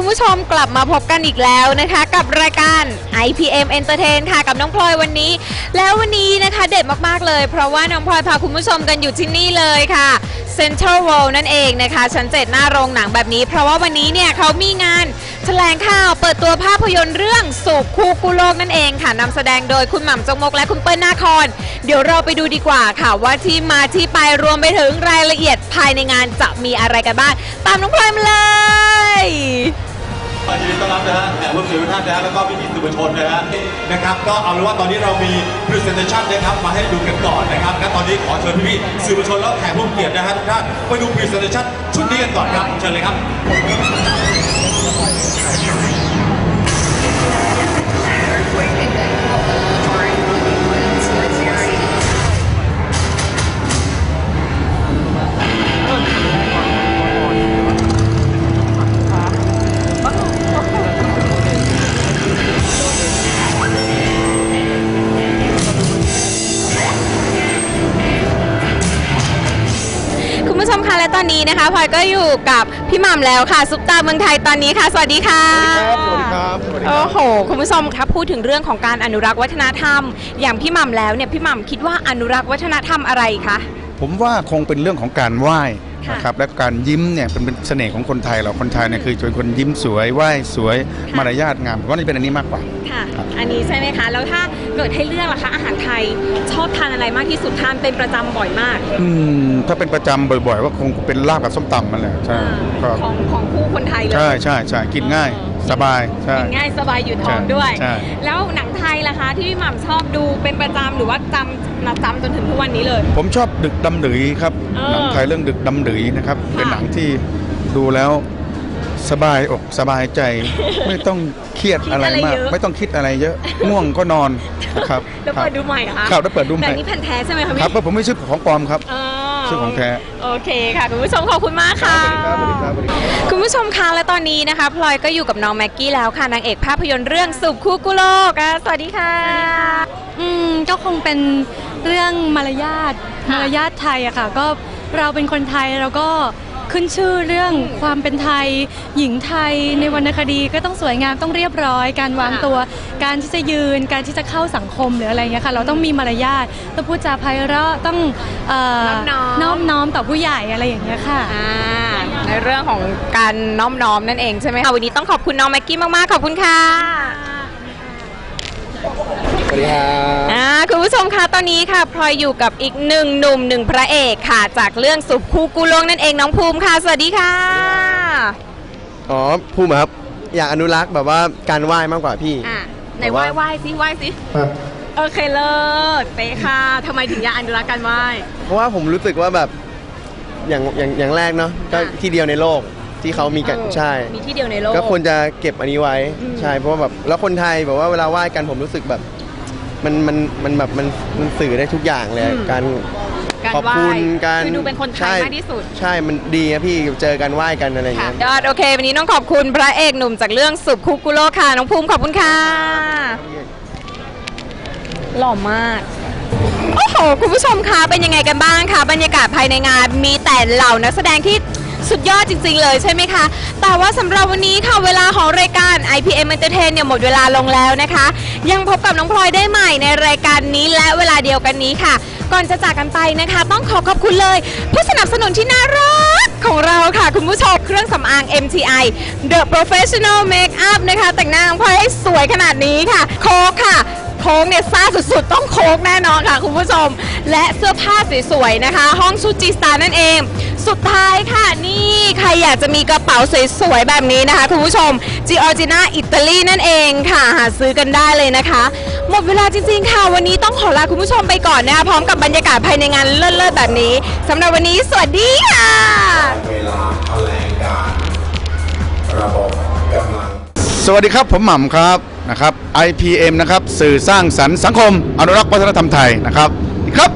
คุณผู้ชมกลับมาพบกันอีกแล้วนะคะ กับรายการ IPM Entertain ค่ะกับน้องพลอยวันนี้ แล้ววันนี้นะคะเด็ดมากๆเลย เพราะว่าน้องพลอยพาคุณผู้ชมกันอยู่ที่นี่เลยค่ะ Central World นั่นเองนะคะชั้นเจ็ดหน้าโรงหนังแบบนี้ เพราะว่าวันนี้เนี่ยเขามีงานแถลงข่าวเปิดตัวภาพยนตร์เรื่องสุขคู่กุโลกนั่นเองค่ะนำแสดงโดยคุณหม่ำจงมกและคุณเปิ้ลนาคอนเดี๋ยวเราไปดูดีกว่าค่ะ ว่าที่มาที่ไปรวมไปถึงรายละเอียดภายในงานจะมีอะไรกันบ้าง ตามน้องพลอยมาเลยานนะฮะแล้วก็พี่พี่สื่อมวลชนนะฮะนะครับ ก็เอาเป็นว่าตอนนี้เรามี presentation นะครับมาให้ดูกันก่อนนะครับและตอนนี้ขอเชิญพี่พี่สื่อมวลชนแล้วแขกผู้เกียรตินะฮะทุกท่านไปดู presentation ชุดนี้กันก่อนครับเชิญเลยครับ ผู้ชมคะและตอนนี้นะคะพลอยก็อยู่กับพี่หม่ำแล้วค่ะซุปตาเมืองไทยตอนนี้ค่ะ สวัสดีค่ะครับสวัสดีครับสวัสดีคโอ้รับโหคุณผู้ชมครับพูดถึงเรื่องของการอนุรักษ์วัฒนธรรม อย่างพี่หม่ำแล้วเนี่ยพี่หม่ำคิดว่าอนุรักษ์วัฒนธรรมอะไรคะผมว่าคงเป็นเรื่องของการไหว้ ค่ะนะครับและการยิ้มเนี่ยเป็นเป็นเสน่ห์ของคนไทยเราคนไทยเนี่ยคือจะเป็นคนยิ้มสวยไหว้สวยค่ะ มารยาทงามผมว่านี่เป็นอันนี้มากกว่า ค่ะ ครับ อันนี้ใช่ไหมคะ แล้วถ้าเกิดให้เลือกล่ะคะอาหารไทยชอบทานอะไรมากที่สุดทานเป็นประจำบ่อยมากอืมถ้าเป็นประจำบ่อยๆ ก็คงเป็นลาบกับส้มตำนั่นแหละใช่ก็ของของคู่คนไทยเลยใช่ใช่ใช่กินง่าย อ๋อ สบายใช่กินง่ายสบายอยู่ท้องใช่ด้วย ใช่ แล้วหนังไทยล่ะคะที่พี่หม่ำชอบดูเป็นประจำหรือว่าจำนะจำจนถึงทุกวันนี้เลย ผมชอบดึกดำดืยครับเออหนังไทยเรื่องดึกดำดืยนะครับค่ะเป็นหนังที่ดูแล้วสบายอกสบายใจ ไม่ต้องเครียดอะไรมากไม่ต้องคิดอะไรเยอะง่วงก็นอนนะครับแล้วเปิดดูใหม่เหรอคะครับแล้วเปิดดูใหม่แต่นี่แผ่นแท้ใช่ไหมคะพี่ ครับเพราะผมไม่ซื้อของปลอมครับอ๋อ ซื้อของแท้ โอเคค่ะ คุณผู้ชมขอบคุณมากค่ะสวัสดีครับสวัสดีครับสวัสดีครับคุณผู้ชมคะและตอนนี้นะคะ พลอยก็อยู่กับน้องแม็กกี้แล้วค่ะนางเอกภาพยนตร์เรื่องสุขคู่กุโลกอะสวัสดีค่ะ อืมก็คงเป็นเรื่องมารยาทค่ะมารยาทไทยอะค่ะ ก็เราเป็นคนไทยเราก็ ขึ้นชื่อเรื่องความเป็นไทย หญิงไทยในวรรณคดีก็ต้องสวยงามต้องเรียบร้อย การวางตัว การที่จะยืน การที่จะเข้าสังคมหรืออะไรเงี้ยค่ะ เราต้องมีมารยาทต้องพูดจาไพเราะต้องเอ่อนอบน้อมนอบน้อมต่อผู้ใหญ่อะไรอย่างเงี้ยค่ะอ่าในเรื่องของการน้อมน้อมนั่นเองใช่ไหมคะวันนี้ต้องขอบคุณน้องแม็กกี้มากๆขอบคุณค่ะสวัสดีครับอ่าคุณ ผู้ชมคะตอนนี้ค่ะพลอยอยู่กับอีกหนึ่งหนุ่มหนึ่งพระเอกค่ะ จากเรื่องสุขคู่กุโลกนั่นเองน้องภูมิค่ะ สวัสดีค่ะ อ๋อภูมิครับ อยากอนุรักษ์แบบว่าการไหว้มากกว่าพี่อะไหนแต่ไหว้ว่าไหว้สิไหว้สิโอเคเลิศเป๊ะค่ะทำไมถึงอยากอนุรักษ์การไหว้เพราะว่าผมรู้สึกว่าแบบอย่างอย่างอย่างแรกเนาะก็อะที่เดียวในโลกที่เขามีกันเออใช่ มีที่เดียวในโลกก็ควรจะเก็บอันนี้ไว้อืมใช่เพราะว่าแบบแล้วคนไทยแบบว่าเวลาไหว้กันผมรู้สึกแบบ มันมันมันแบบมันมันสื่อได้ทุกอย่างเลยการการขอบไหว้คุณการคือดูเป็นคนไทยใช่มากที่สุด ใช่มันดีนะพี่เจอกันไหว้กันอะไรอย่างค่ะเงี้ย ยอดโอเค วันนี้ต้องขอบคุณพระเอกหนุ่มจากเรื่องสุขคุกุโลกค่ะ น้องภูมิขอบคุณค่ะ หล่อมาก โอ้โห คุณผู้ชมคะเป็นยังไงกันบ้างคะบรรยากาศภายในงานมีแต่เหล่านักแสดงที่ สุดยอดจริง ๆ เลยใช่ไหมคะ แต่ว่าสำหรับวันนี้ค่ะเวลาของรายการ IPM Entertain เนี่ยหมดเวลาลงแล้วนะคะ ยังพบกับน้องพลอยได้ใหม่ในรายการนี้และเวลาเดียวกันนี้ค่ะ ก่อนจะจากกันไปนะคะ ต้องขอขอบคุณเลย ผู้สนับสนุนที่น่ารักของเราค่ะ คุณผู้ชมเครื่องสำอาง MTI The Professional Makeup นะคะ แต่งหน้าน้องพลอยให้สวยขนาดนี้ค่ะ โคกค่ะ โค้งเนี่ยซ่าสุดๆ ต้องโค้กแน่นอนค่ะคุณผู้ชม และเสื้อผ้าสวยๆนะคะ ห้องชุดจีสตาร์นั่นเอง สุดท้ายค่ะนี่ใครอยากจะมีกระเป๋าสวยๆ แบบนี้นะคะคุณผู้ชม g i o r g i n a อิตาลีนั่นเองค่ะ หาซื้อกันได้เลยนะคะ หมดเวลาจริงๆค่ะ วันนี้ต้องขอลาคุณผู้ชมไปก่อนนะคะพร้อมกับบรรยากาศภายในงานเลิศๆแบบนี้สำหรับวันนี้สวัสดีค่ะเวลาแถลงการระบบกำลังสวัสดีครับผมหม่ำครับ นะครับ IPM นะครับสื่อสร้างสรรค์สังคม อนุรักษ์วัฒนธรรมไทยนะครับครับ